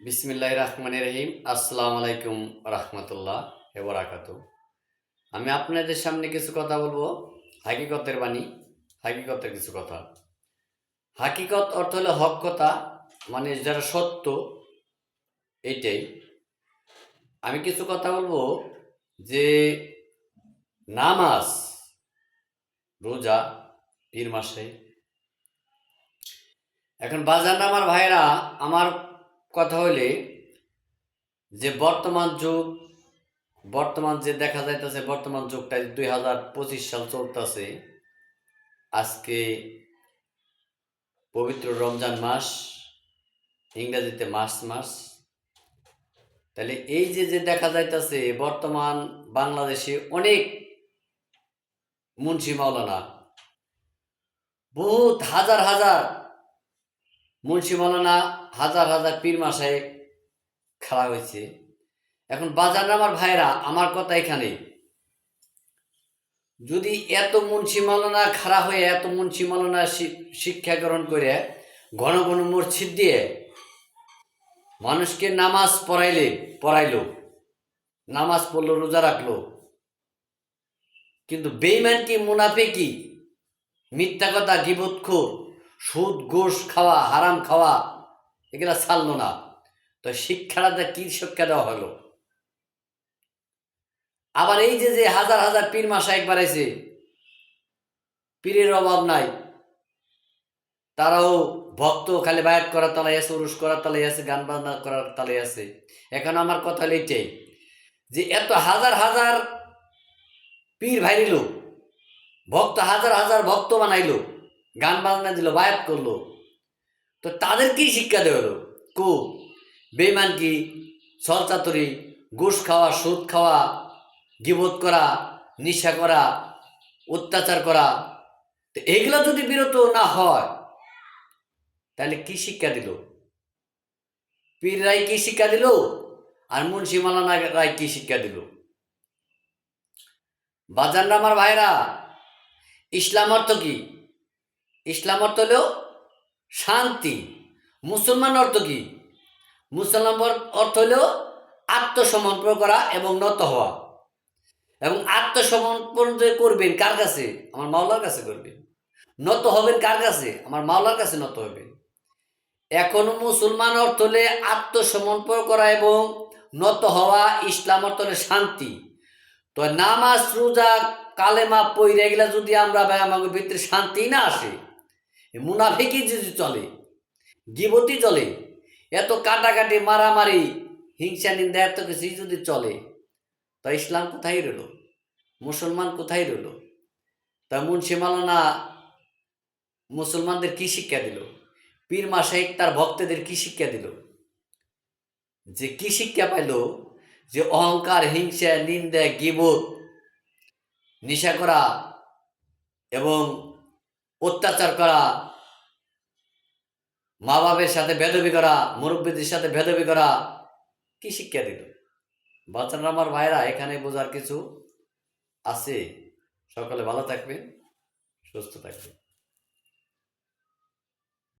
বিসমিল্লাহ রহমান রহিম। আসসালামু আলাইকুম রহমতুল্লাহ এবরাকাত আমি আপনাদের সামনে কিছু কথা বলব। হাকিকতের বাণী, হাকিকতের কিছু কথা। হাকিকত অর্থ হলো হক কথা মানে যারা সত্য এইটাই আমি কিছু কথা বলব যে নামাজ, রোজা, পীর মাসে। এখন বাজার আমার ভাইরা আমার কথা হইলে যে বর্তমান যুগ, বর্তমান যে দেখা যাইতেছে, বর্তমান যুগটা দুই হাজার পঁচিশ সাল চলতেছে, আজকে পবিত্র রমজান মাস, ইংরেজিতে মার্চ মাস, তাহলে এই যে যে দেখা যাইতেছে, বর্তমান বাংলাদেশে অনেক মুন্সি মাওলানা, বহুত হাজার হাজার মুন্সি মাওলানা হাজার হাজার পীর মাসায় খেলা হয়েছে। এখন বাজার আমার ভাইরা আমার কথা এখানে। যদি এত মুন্সি মাওলানা খারাপ হয়ে, এত মুন্সি মাওলানা শি- শিক্ষা গ্রহণ করে, ঘন ঘন মসজিদ দিয়ে মানুষকে নামাজ পড়াইলে, পড়াইলো, নামাজ পড়ল, রোজা রাখল। কিন্তু বেইমান কি মুনাফে কি? মিথ্যা কথা গিবৎখোর সুদ, গোশ খাওয়া, হারাম খাওয়া, এগুলা ছাড়লো না। তো শিক্ষাটা কি শিক্ষা দেওয়া হলো? আবার এই যে যে হাজার হাজার পীর মাসা একবার আছে পীরের অভাব নাই। তারাও ভক্ত, খালি বায়াত করার তালাই আছে, উরুস করার তালাই আছে, গান বাজনা করার তালাই আছে। এখন আমার কথা হলো এইটাই, যে এত হাজার হাজার পীর ভাইরিল ভক্ত, হাজার হাজার ভক্ত বানাইলো গান বাজনা দিল বায়াত করল। তো তাদের কি শিক্ষা দেওয়া হলো। কু বেমান কি সলচাতুরি ঘুষ খাওয়া, সুদ খাওয়া, গিবোধ করা, নিশা করা, অত্যাচার করা, তো এগুলো যদি বিরত না হয়, তাহলে কি শিক্ষা দিল? পীর রায় কি শিক্ষা দিল? আর মুন্সি মালানা রায় কি শিক্ষা দিল? বাজান আমার ভাইরা, ইসলাম অর্থ কি? ইসলাম অর্থ হলো শান্তি। মুসলমান অর্থ কি? মুসলমান অর্থ হলো আত্মসমর্পণ করা এবং নত হওয়া। এবং আত্মসমর্পণ যে করবেন কার কাছে? আমার মাওলার কাছে করবেন। নত হবেন কার কাছে? আমার মাওলার কাছে নত হবেন। এখন মুসলমান অর্থ হলে আত্মসমর্পণ করা এবং নত হওয়া ইসলাম অর্থ হলে শান্তি। তো নামাজ, রোজা, কালেমা পইরে গেলে যদি আমরা ভাই আমাকে ভিতরে শান্তি না আসে মুনাফিকি যদি চলে, গিবতি চলে, এত কাটাকাটি, মারামারি, হিংসা, নিন্দা, এত কিছু যদি চলে, তা ইসলাম কোথায় রইল? মুসলমান কোথায় রইল? তা মুন্সি মালানা মুসলমানদের কি শিক্ষা দিল? পীর মাসাইক তার ভক্তদের কি শিক্ষা দিল? যে কি শিক্ষা পাইল? যে অহংকার, হিংসা, নিন্দা, গিবত, নেশা করা এবং অত্যাচার করা মা বাবের সাথে ভেদবি করা, মুরব্বীদের সাথে ভেদবি করা, কি শিক্ষা দিল? বাচ্চারা আমার ভাইরা এখানে বোঝার কিছু আছে। সকলে ভালো থাকবেন, সুস্থ থাকবেন।